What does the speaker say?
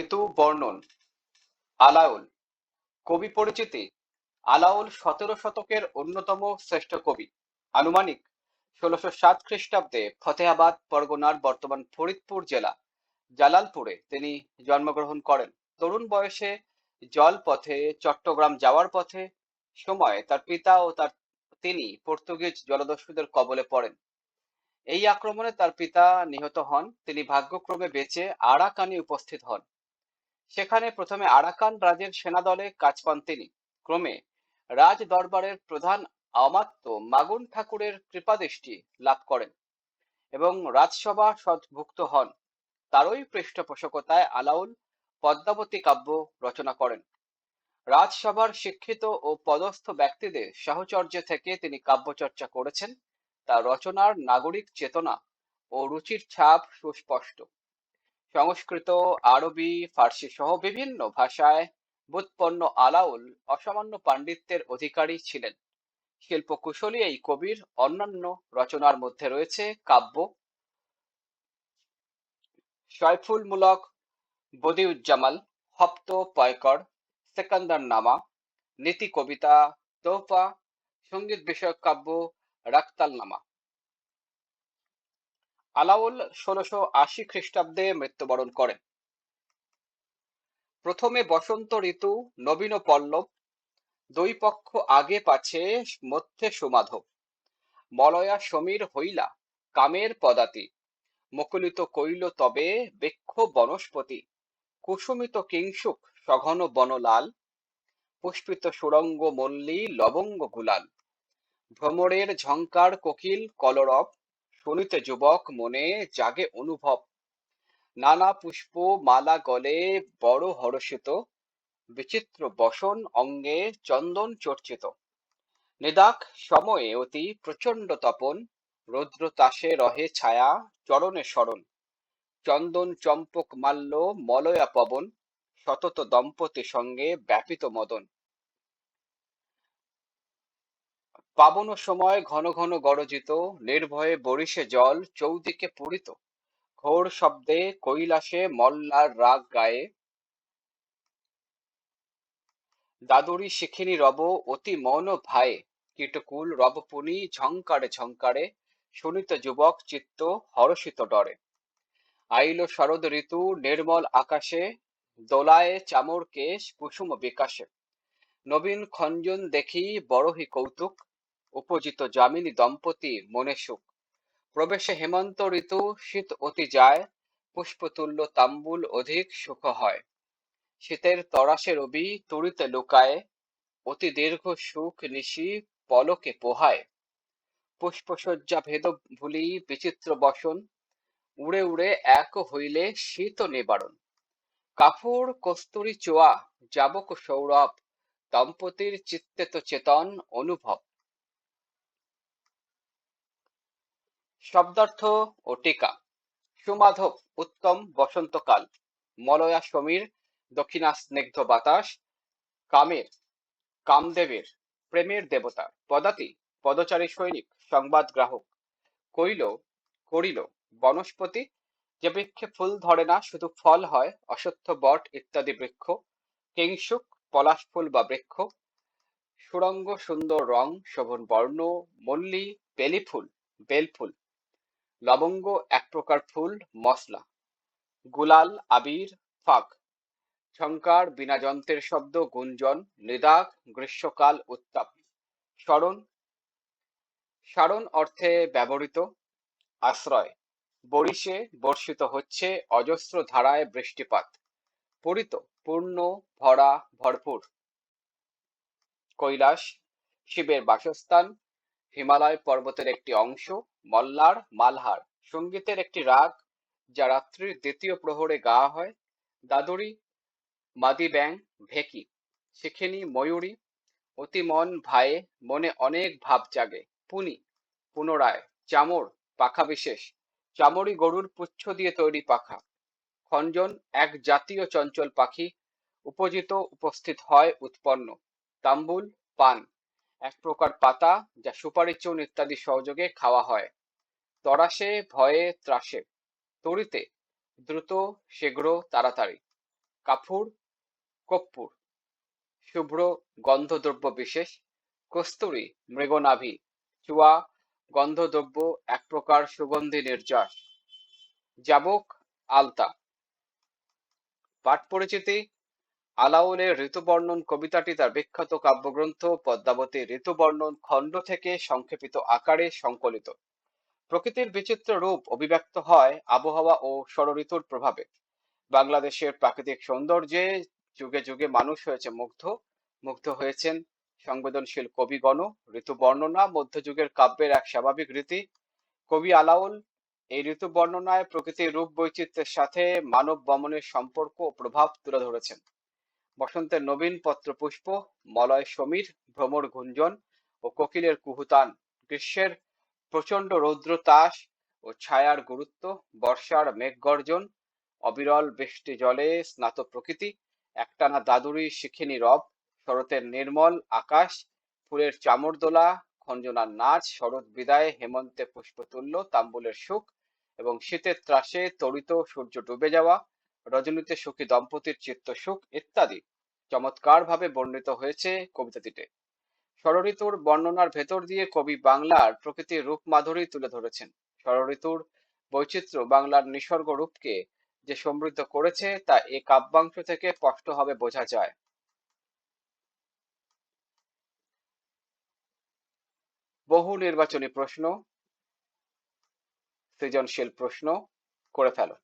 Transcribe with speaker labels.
Speaker 1: ঋতু, বর্ণন আলাওল কবি পরিচিতি। আলাওল সতেরো শতকের অন্যতম শ্রেষ্ঠ কবি। আনুমানিক ষোলশো সাত খ্রিস্টাব্দে ফতেহাবাদ পরগনার বর্তমান ফরিদপুর জেলা, জালালপুরে তিনি জন্মগ্রহণ করেন। তরুণ বয়সে জলপথে, চট্টগ্রাম যাওয়ার পথে সময় তার পিতা ও তার তিনি পর্তুগিজ জলদস্যুদের কবলে পড়েন। এই আক্রমণে তার পিতা নিহত হন। তিনি ভাগ্যক্রমে বেঁচে আরাকানে উপস্থিত হন। সেখানে প্রথমে আরাকান রাজের সেনাদলে কাজ পান তিনি। ক্রমে রাজ দরবারের প্রধান আমাত্য মাগুন ঠাকুরের কৃপাদৃষ্টি লাভ করেন এবং রাজসভা সদ্ভুক্ত হন। তারই পৃষ্ঠপোষকতায় আলাউল পদ্মাবতী কাব্য রচনা করেন। রাজসভার শিক্ষিত ও পদস্থ ব্যক্তিদের সাহচর্য থেকে তিনি কাব্যচর্চা করেছেন। তার রচনার নাগরিক চেতনা ও রুচির ছাপ সুস্পষ্ট। সংস্কৃত, আরবি, ফার্সি সহ বিভিন্ন ভাষায় বুৎপন্ন আলাউল অসামান্য পাণ্ডিত্যের অধিকারী ছিলেন। শিল্পকুশলী এই কবির অন্যান্য রচনার মধ্যে রয়েছে কাব্য, সয়ফুলমূলক বদিউজ্জামাল, হপ্ত পয়কর সেকান্দার নামা নীতি কবিতা, তোহফা, সংগীত বিষয়ক কাব্য রাক্তাল নামা আলাউল ষোলশো আশি খ্রিস্টাব্দে মৃত্যুবরণ করেন। প্রথমে বসন্ত ঋতু, নবীন পল্লব, দুই পক্ষ আগে পাছে মধ্যে সুমাধব। মলয়া সমীর হইলা কামের পদাতি, মুকুলিত কইল তবে বৃক্ষ বনস্পতি, কুসুমিত কিংসুক সঘন বনলাল, পুষ্পিত সুরঙ্গ মল্লী লবঙ্গ গুলাল, ভ্রমরের ঝঙ্কার কোকিল কলরব শুনিতে যুবক মনে জাগে অনুভব। নানা পুষ্প মালা গলে বড় হরষিত, বিচিত্র বসন অঙ্গে চন্দন চর্চিত। নিদাক সময়ে অতি প্রচণ্ড তপন, রৌদ্র তাসে রহে ছায়া চরণে স্মরণ। চন্দন চম্পক মাল্য মলয়া পবন, সতত দম্পতি সঙ্গে ব্যাপিত মদন। পাবন সময় ঘন ঘন গরজিত, নির্ভয়ে বরিশে জল চৌদিকে পূরিত। ঘোর শব্দে কৈলাসে মল্লার রাগ গায়ে। দাদুরি শিখিনী রব অতি মৌন ভায়ে। কীটকুল রবপুনি ঝঙ্কারে ঝঙ্কারে, শুনিত যুবক চিত্ত হরষিত ডরে। আইল শরদ ঋতু নির্মল আকাশে, দোলায় চামর কেশ কুসুম বিকাশে। নবীন খঞ্জন দেখি বড়হি কৌতুক উপজিত যামিনী দম্পতি মনে সুখ প্রবেশে হেমন্ত ঋতু, শীত অতি যায়, পুষ্পতুল্য তাম্বুল অধিক সুখ হয়। শীতের তরাসে রবি তুড়িতে লুকায়, অতি দীর্ঘ সুখ নিশি পলকে পোহায়। পুষ্পশয্যা ভেদ ভুলি বিচিত্র বসন, উড়ে উড়ে এক হইলে শীত নিবারণ। কাপুর কস্তুরী চোয়া, যাবক সৌরভ, দম্পতির চিত্তে তো চেতন অনুভব। শব্দার্থ ও টিকা। সুমাধব, উত্তম, বসন্তকাল। মলয়া সমীর, দক্ষিণা স্নিগ্ধ বাতাস। কামের, কামদেবের, প্রেমের দেবতা। পদাতি, পদচারী সৈনিক, সংবাদ গ্রাহক। কইল করিল, বনস্পতি, যে বৃক্ষে ফুল ধরে না, শুধু ফল হয় অসত্য বট ইত্যাদি বৃক্ষ। কিংসুক, পলাশ ফুল বা বৃক্ষ। সুরঙ্গ সুন্দর রং, শোভন বর্ণ, মল্লী, বেলি ফুল, বেল ফুল। লবঙ্গ এক প্রকার ফুল মশলা গুলাল, আবির, ফাঁক। ঝঙ্কার বিনা যন্ত্রের শব্দ, গুঞ্জন, নিদাগ, গ্রীষ্মকাল, উত্তাপ। স্মরণ। সারণ অর্থে ব্যবহৃত। আশ্রয়। বরিশে বর্ষিত হচ্ছে অজস্র ধারায় বৃষ্টিপাত। পূরিত। পূর্ণ, ভরা, ভরপুর। কৈলাস। শিবের বাসস্থান। হিমালয় পর্বতের একটি অংশ। মল্লার মালহার। সঙ্গীতের একটি রাগ যা রাত্রির দ্বিতীয় প্রহরে গাওয়া হয়, দাদুরি, মাদি ব্যাং, ভেকি। শিখিনি, ময়ূরী, অতি মন ভায়ে, মনে অনেক ভাব জাগে। পুনি, পুনরায়, চামর, পাখা বিশেষ। চামড়ি গরুর পুচ্ছ দিয়ে তৈরি পাখা। খঞ্জন, এক জাতীয় চঞ্চল পাখি, উপজিত, উপস্থিত হয়, উৎপন্ন। তাম্বুল, পান। এক প্রকার পাতা যা সুপারি চুন ইত্যাদি সহযোগে খাওয়া হয়। তরাসে, ভয়ে, ত্রাসে। তরিতে, দ্রুত, শীঘ্র, তাড়াতাড়ি। কাফুর, কপ্পুর। শুভ্র, গন্ধদ্রব্য বিশেষ। কস্তুরী, মৃগনাভি। চুয়া, গন্ধদ্রব্য এক প্রকার সুগন্ধি নির্যাস। যাবক, আলতা। পাঠ পরিচিতি আলাউলের ঋতুবর্ণন কবিতাটি তার বিখ্যাত কাব্যগ্রন্থ পদ্মাবতী ঋতুবর্ণন খণ্ড থেকে সংক্ষেপিত আকারে সংকলিত। প্রকৃতির বিচিত্র রূপ অভিব্যক্ত হয় আবহাওয়া ও ষড়ঋতুর প্রভাবে। বাংলাদেশের প্রাকৃতিক সৌন্দর্যে যুগে যুগে মানুষ হয়েছে মুগ্ধ। মুগ্ধ হয়েছেন সংবেদনশীল কবিগণ ঋতু বর্ণনা মধ্যযুগের কাব্যের এক স্বাভাবিক রীতি। কবি আলাউল এই ঋতু বর্ণনায় প্রকৃতির রূপ বৈচিত্র্যের সাথে মানব বমনের সম্পর্ক ও প্রভাব তুলে ধরেছেন। বসন্তের নবীন পত্রপুষ্প মলয় সমীর, ভ্রমর গুঞ্জন ও কোকিলের কুহুতান। গ্রীষ্মের প্রচণ্ড রৌদ্র তাস ও ছায়ার গুরুত্ব, বর্ষার মেঘগর্জন, অবিরল বৃষ্টি জলে স্নাত প্রকৃতি, একটানা দাদুরি শিখিনি রব, শরতের নির্মল আকাশ, ফুলের চামর দোলা খঞ্জনার নাচ, শরৎ বিদায়, হেমন্তে পুষ্প পুষ্পতুল্য, তাম্বুলের সুখ এবং শীতের ত্রাসে তড়িত সূর্য ডুবে যাওয়া রজনীতে সুখী, দম্পতির চিত্ত সুখ ইত্যাদি চমৎকারভাবে বর্ণিত হয়েছে কবিতাটিতে। ষড়ঋতুর বর্ণনার ভেতর দিয়ে কবি বাংলার প্রকৃতির রূপ মাধুরী তুলে ধরেছেন। ষড়ঋতুর বৈচিত্র্য বাংলার নিসর্গ রূপকে যে সমৃদ্ধ করেছে তা এ কাব্যাংশ থেকে স্পষ্টভাবে বোঝা যায়। বহু নির্বাচনী প্রশ্ন, সৃজনশীল প্রশ্ন করে ফেলো।